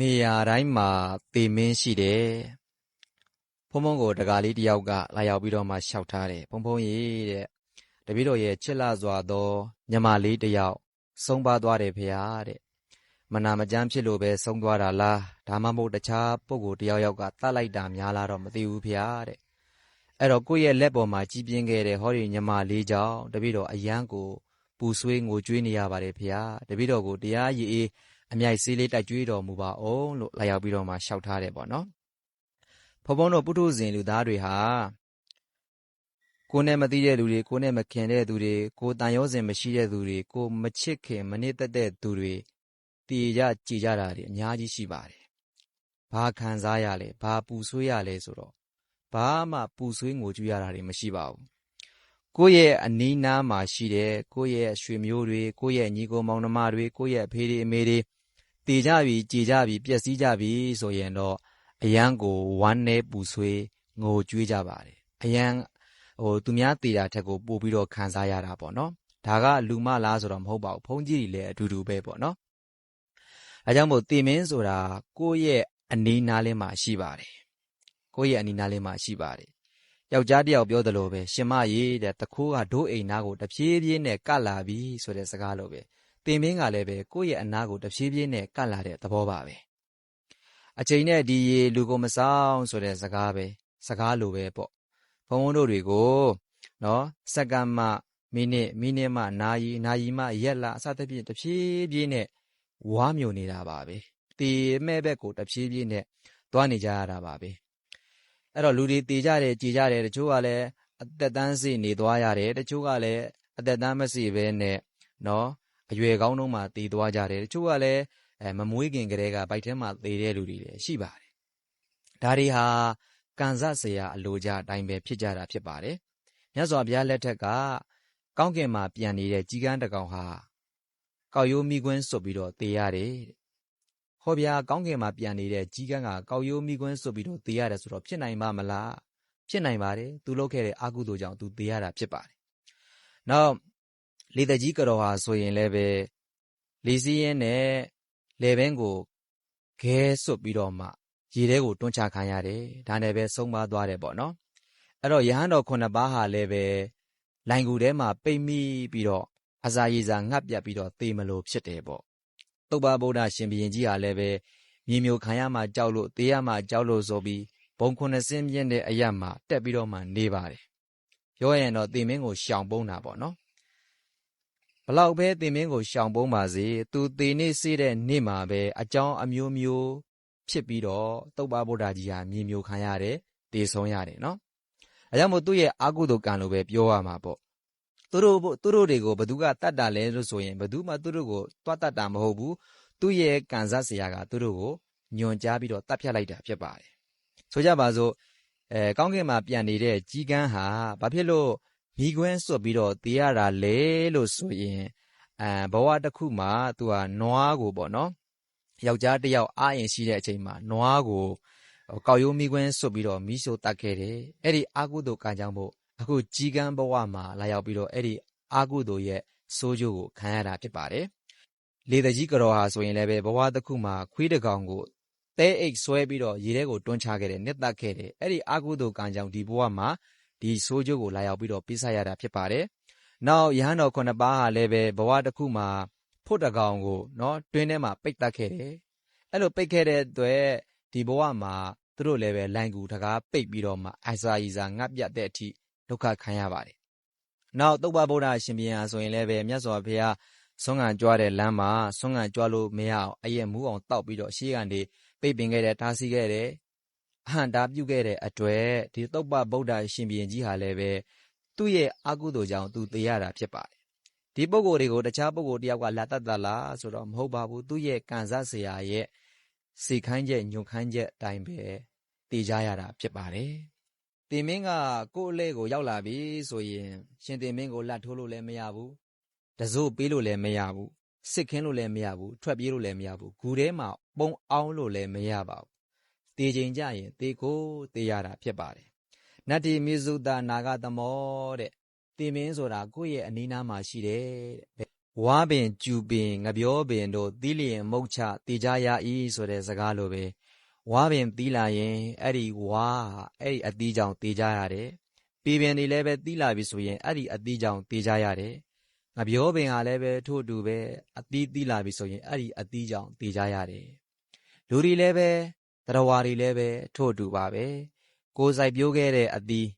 နေရာတိုင်းမှာသေမင်းရှိတယ်ဖုံဖုံကိုတကားလေးတယောက်ကလာရောက်ပြီးတော့မှရှောက်ထားတယ်ဖုံဖုံရေတဲ့တပည့်တော်ရဲ့ချစ်လာစွာသောညမလေးတယောက်ဆုံးပါသွားတယ်ဖေဟာတဲ့မနာမကြမ်းဖြစ်လို့ပဲဆုံးသွားတာလားဒါမှမဟုတ်တခြားပုဂ္ဂိုလ်တယောက်ယောက်ကတတ်လိုက်တာများလားတော့မသိဘူးဖေဟာတဲ့အဲ့တော့ကိုယ့်ရဲ့လက်ပေါ်မှာကြီးပြင်းခဲ့တဲ့ဟောဒီညမလေးကြောင့်တပည့်တော်အယံကိုပူဆွေးငိုကြွေးနေရပါတယ်ဖေဟာတပည့်တော်ကိုတရားရည်အေး အမြိုက်ဆေးလေးတိုက်ကြွေးတော်မူပါအောင်လို့လာရောက်ပြီးတော့မှရှောက်ထားတယ်ပေါ့နော်ဘုံဘုံတို့ပုထုဇဉ်လူသားတွေဟာကိုယ်နဲ့မသိတဲ့လူတွေကိုယ်နဲ့မခင်တဲ့သူတွေကိုယ်တန်ရောစင်မရှိတဲ့သူတွေကိုမချစ်ခင်မနစ်သက်တဲ့သူတွေတည်ကြကြည်ကြတာတွေအများကြီးရှိပါတယ်ဘာခံစားရလဲဘာပူဆွေးရလဲဆိုတော့ဘာမှပူဆွေးငိုကြွရတာတွေမရှိပါဘူးကိုယ့်ရဲ့အနီးနားမှာရှိတဲ့ကိုယ့်ရဲ့ရွှေမျိုးတွေကိုယ့်ရဲ့ညီကိုမောင်နှမတွေကိုယ့်ရဲ့အဖေတွေအမေတွေ တည်ကြပြီကြည်ကြပြီပျက်စီးကြပြီဆိုရင်တော့အယံကိုဝမ်းနဲ့ပူဆွေးငိုကြွေးကြပါတယ်အယံဟိုသူများတည်တာထက်ကိုပို့ပြီးတော့ခံစားရတာပေါ့နော်ဒါကလူမလားဆိုတော့မဟုတ်ပါဘူးဘုန်းကြီးတွေလည်းအတူတူပဲပေါ့နော်အဲကြောင့်မို့တည်မင်းဆိုတာကိုယ့်ရဲ့အနီးနားလေးမှာရှိပါတယ်ကိုယ့်ရဲ့အနီးနားလေးမှာရှိပါတယ်ယောက်ျားတယောက်ပြောသလိုပဲရှင်မကြီးတဲ့တခိုးကဒိုးအိမ်နာကိုတဖြည်းဖြည်းနဲ့ကတ်လာပြီဆိုတဲ့စကားလိုပဲ တင်မင်းကလည်းပဲကိုယ့်ရဲ့အနာကိုတဖြည်းဖြည်းနဲ့ကတ်လာတဲ့သဘောပါပဲအချိန်နဲ့ဒီရေလူကိုမဆောင်ဆိုတဲ့စကားပဲစကားလိုပဲပေါ့ဘုံဘုံတို့တွေကိုနော်စက္ကန့်မှမိနစ်မိနစ်မှနာရီနာရီမှရက်လအစသဖြင့်တဖြည်းဖြည်းနဲ့ဝါမြုံနေတာပါပဲတေမဲ့ဘက်ကိုတဖြည်းဖြည်းနဲ့သွားနေကြရတာပါပဲအဲ့တော့လူတွေတေကြတယ်ကြည်ကြတယ်တချို့ကလည်းအသက်တန်းစီနေသွားရတယ်တချို့ကလည်းအသက်တန်းမစီပဲနဲ့နော် အရွယ်ကောင်းတုန်းမှာတည်သွားကြတယ်တချို့ကလည်းအဲမမွေးခင်ကတည်းကဗိုက်ထဲမှာတည်တဲ့လူတွေလည်းရှိပါတယ်ဒါတွေဟာကန်ဆဆရာအလိုကြအတိုင်းပဲဖြစ်ကြတာဖြစ်ပါတယ်မြတ်စွာဘုရားလက်ထက်ကကောင်းကင်မှာပြန်နေတဲ့ကြီးကန်းတကောင်ဟာကောက်ရိုးမိကွင်းစွတ်ပြီးတော့တည်ရတယ်ဟောဗျာကောင်းကင်မှာပြန်နေတဲ့ကြီးကန်းကကောက်ရိုးမိကွင်းစွတ်ပြီးတော့တည်ရတယ်ဆိုတော့ဖြစ်နိုင်ပါမလားဖြစ်နိုင်ပါတယ်သူလုပ်ခဲ့တဲ့အာကုသိုလ်ကြောင့်သူတည်ရတာဖြစ်ပါတယ်နောက် လေတကြီးကတော်ဟာဆိုရင်လည်းပဲလေစည်းရင်နဲ့လေဘင်းကိုခဲစွတ်ပြီးတော့မှရေထဲကိုတွန်းချခံရတယ်ဒါနဲ့ပဲဆုံးပါသွားတယ်ပေါ့နော်အဲ့တော့ယဟန်တော်ခုနှစ်ပါးဟာလည်းပဲလိုင်ကူထဲမှာပိတ်မိပြီးတော့အစာရည်စာငတ်ပြတ်ပြီးတော့သေမလို့ဖြစ်တယ်ပေါ့တုတ်ပါဗုဒ္ဓရှင်ဘုရင်ကြီးဟာလည်းပဲမြေမျိုးခံရမှကြောက်လို့သေရမှကြောက်လို့ဆိုပြီးဘုံခုနှစ်စင်းမြင့်တဲ့အရက်မှာတက်ပြီးတော့မှနေပါတယ်ပြောရင်တော့သေမင်းကိုရှောင်ပုံးတာပေါ့နော် ဘလောက်ပဲတင်မင်းကိုရှောင်ပုံးပါစေသူသေနေစေးတဲ့နေ့မှာပဲအကြောင်းအမျိုးမျိုးဖြစ်ပြီးတော့တုတ်ပါဗုဒ္ဓကြီးဟာမြေမျိုးခံရတယ်တေဆုံးရတယ်နော်အဲကြောင့်မို့သူ့ရဲ့အာကုသိုလ်ကံလို့ပဲပြောရမှာပေါ့သူတို့သူတို့တွေကိုဘသူကတတ်တာလဲလို့ဆိုရင်ဘသူမှသူတို့ကိုတွတ်တတ်တာမဟုတ်ဘူးသူ့ရဲ့ကံစားဆရာကသူတို့ကိုညွန်ကြားပြီးတော့တတ်ဖြတ်လိုက်တာဖြစ်ပါတယ်ဆိုကြပါစို့အဲကောင်းကင်မှာပြန်နေတဲ့ကြီးကန်းဟာဘာဖြစ်လို့ မိခွန်းစွတ်ပြီးတော့တေးရတာလေလို့ဆိုရင်အဲဘဝတစ်ခုမှာသူကနွားကိုပေါ့နော်ယောက်ျားတစ်ယောက်အာရင်ရှိတဲ့အချိန်မှာနွားကိုကောက်ရိုးမိခွန်းစွတ်ပြီးတော့မိရှို့တတ်ခဲ့တယ်အဲ့ဒီအာကုသိုလ်ကံကြောင့်မို့အခုကြီးကန်းဘဝမှာလာရောက်ပြီးတော့အဲ့ဒီအာကုသိုလ်ရဲ့စိုးကျိုးကိုခံရတာဖြစ်ပါတယ်လေတကြီးကတော်ဟာဆိုရင်လည်းပဲဘဝတစ်ခုမှာခွေးတကောင်ကိုတဲအိတ်ဆွဲပြီးတော့ရေထဲကိုတွန်းချခဲ့တယ်နှစ်သက်ခဲ့တယ်အဲ့ဒီအာကုသိုလ်ကံကြောင့်ဒီဘဝမှာ ဒီဆိုးကျိုးကိုလာရောက်ပြီးတော့ပြဆရတာဖြစ်ပါတယ်။နောက်ယဟန်တော်ခုနှစ်ပါးဟာလည်းပဲဘဝတစ်ခုမှာဖို့တကောင်ကိုနော်တွင်းထဲမှာပိတ်တတ်ခဲ့တယ်။အဲ့လိုပိတ်ခဲ့တဲ့အတွက်ဒီဘဝမှာသူတို့လည်းပဲလိုင်ကူတကားပိတ်ပြီးတော့မှအိုက်စာရီစာငတ်ပြတ်တဲ့အထိဒုက္ခခံရပါတယ်။နောက်တုတ်ပဗုဒ္ဓရှင်ပြန်ဟာဆိုရင်လည်းပဲမြတ်စွာဘုရားဆွမ်းခံကြွားတဲ့လမ်းမှာဆွမ်းခံကြွားလို့မရအောင်အယက်မူးအောင်တောက်ပြီးတော့ရှေးကနေပိတ်ပင်ခဲ့တဲ့တားဆီးခဲ့တဲ့ အဟံတာပြုခဲ့တဲ့အတွက်ဒီသုပ္ပဗုဒ္ဓရှင်ဘုရင်ကြီးဟာလည်းပဲသူ့ရဲ့အကုသိုလ်ကြောင့်သူသေရတာဖြစ်ပါတယ်ဒီပုဂ္ဂိုလ်တွေကိုတခြားပုဂ္ဂိုလ်တယောက်ကလာတတ်တာလားဆိုတော့မဟုတ်ပါဘူးသူ့ရဲ့ကံစားဆရာရဲ့စေခိုင်းချက်ညွန်ခိုင်းချက်အတိုင်းပဲတည်ကြရတာဖြစ်ပါတယ်တင်မင်းကကိုယ့်အလဲကိုရောက်လာပြီဆိုရင် ရှင်တင်မင်းကိုလက်ထိုးလို့လည်းမရဘူးတစိုးပေးလို့လည်းမရဘူးစစ်ခင်းလို့လည်းမရဘူးထွက်ပြေးလို့လည်းမရဘူးဂူထဲမှာပုံအောင်လို့လည်းမရပါဘူး တေချိန်ကြရင်တေကိုတေရတာဖြစ်ပါတယ်နတ္တိမိစုတာနာဂသမောတဲ့တေမင်းဆိုတာကိုယ့်ရဲ့အနီးနားမှာရှိတယ်တဲ့ဝါပင်ကျူပင်ငပြောပင်တို့သီးလျင်မုတ်ချတေကြရ၏ဆိုတဲ့စကားလိုပဲဝါပင်သီးလာရင်အဲ့ဒီဝါအဲ့ဒီအသီးကြောင့်တေကြရတယ်ပေပင်တွေလည်းပဲသီးလာပြီဆိုရင်အဲ့ဒီအသီးကြောင့်တေကြရတယ်ငပြောပင်ကလည်းပဲထို့အတူပဲအသီးသီးလာပြီဆိုရင်အဲ့ဒီအသီးကြောင့်တေကြရတယ်လူတွေလည်းပဲ တရားဝါတွေလည်းပဲထို့အတူပါပဲကိုယ်စိုက်ပျိုးခဲ့တဲ့အသီး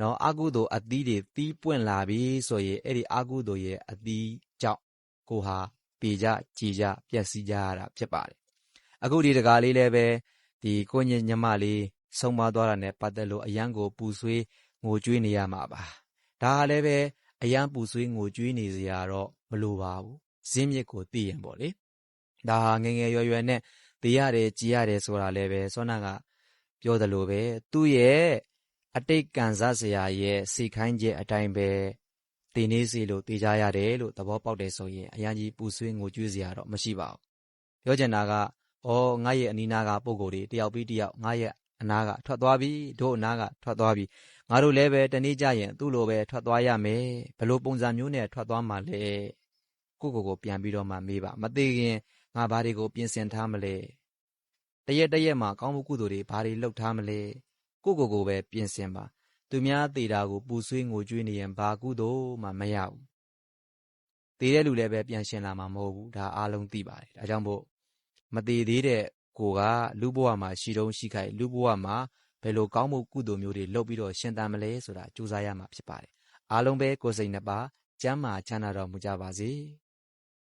နော်အကုသိုလ်အသီးတွေသီးပွင့်လာပြီဆိုရင်အဲ့ဒီအကုသိုလ်ရဲ့အသီးကြောင့်ကိုဟာပေကြကြည်ကြပျက်စီးကြရတာဖြစ်ပါတယ်အခုဒီတကားလေးလည်းပဲဒီကိုညညမလေးဆုံးမသွားတာနဲ့ပတ်သက်လို့အရန်ကိုပူဆွေးငိုကြွေးနေရမှာပါဒါကလည်းပဲအရန်ပူဆွေးငိုကြွေးနေစရာတော့မလိုပါဘူးဇင်းမြစ်ကိုသိရင်ပေါ့လေဒါဟာငယ်ငယ်ရွယ်ရွယ်နဲ့ သိရတယ်ကြည်ရတယ်ဆိုတာလည်းပဲစောနာကပြောသလိုပဲသူ့ရဲ့အတိတ်ကံစားစရာရဲ့စိတ်ခိုင်းချက်အတိုင်းပဲတည်နေစီလို့တည်ကြရတယ်လို့သဘောပေါက်တယ်ဆိုရင်အရန်ကြီးပူဆွေးငိုကြွေးစရာတော့မရှိပါဘူးပြောချင်တာကဩငါရဲ့အနီးနားကပုံကိုယ်တွေတယောက်ပြီးတယောက်ငါရဲ့အနားကထွက်သွားပြီတို့အနားကထွက်သွားပြီငါတို့လည်းပဲတနေ့ကျရင်သူ့လိုပဲထွက်သွားရမယ်ဘယ်လိုပုံစံမျိုးနဲ့ထွက်သွားမှလဲကိုကိုကိုပြန်ပြီးတော့မှမေးပါမသေးခင် ငါဘာတွေကိုပြင်ဆင်ထားမလဲတရက်တရက်မှာကောင်းမှုကုသိုလ်တွေဘာတွေလုပ်ထားမလဲကိုကိုကိုပဲပြင်ဆင်ပါ သူများသေးတာကိုပူဆွေးငိုကြွေးနေရင်ဘာကုသိုလ်မှမရဘူးသေးတဲ့လူလည်းပဲပြန်ရှင်လာမှာမဟုတ်ဘူးဒါအားလုံးသိပါတယ်ဒါကြောင့်မို့မသေးသေးတဲ့ကိုကလူဘဝမှာရှိတုံးရှိခိုက်လူဘဝမှာဘယ်လိုကောင်းမှုကုသိုလ်မျိုးတွေလုပ်ပြီးတော့ရှင်သန်မလဲဆိုတာကြိုးစားရမှာဖြစ်ပါတယ်အားလုံးပဲကိုယ်စိတ်နှစ်ပါးကျမ်းမာချမ်းသာတော်မူကြပါစေ။